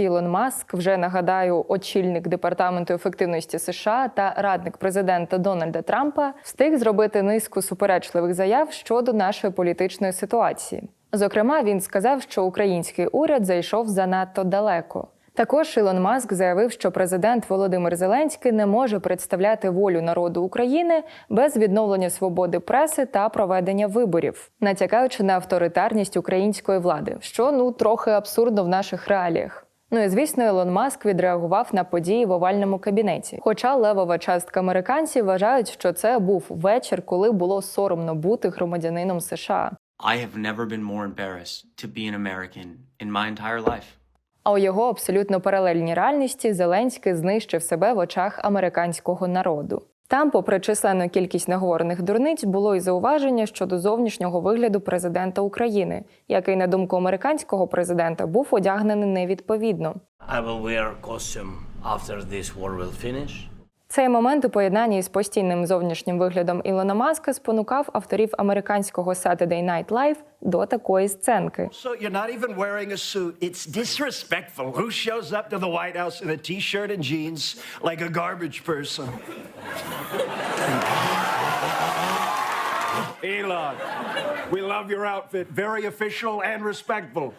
Ілон Маск, вже нагадаю, очільник департаменту ефективності США та радник президента Дональда Трампа, встиг зробити низку суперечливих заяв щодо нашої політичної ситуації. Зокрема, він сказав, що український уряд зайшов занадто далеко. Також Ілон Маск заявив, що президент Володимир Зеленський не може представляти волю народу України без відновлення свободи преси та проведення виборів, натякаючи на авторитарність української влади, що ну трохи абсурдно в наших реаліях. Ну і звісно, Ілон Маск відреагував на події в овальному кабінеті. Хоча левова частка американців вважають, що це був вечір, коли було соромно бути громадянином США. I have never been more embarrassed to be an American in my entire life. А у його абсолютно паралельній реальності Зеленський знищив себе в очах американського народу. Там, попри численну кількість наговорених дурниць, було й зауваження щодо зовнішнього вигляду президента України, який, на думку американського президента, був одягнений невідповідно. I will wear costume after this war will finish. Цей момент у поєднанні з постійним зовнішнім виглядом Ілона Маска спонукав авторів американського Saturday Night Live до такої сценки. So you're not even wearing a suit. It's disrespectful. Who shows up to the White House in a t-shirt and jeans like a garbage person? Elon, we love your outfit. Very official and respectful.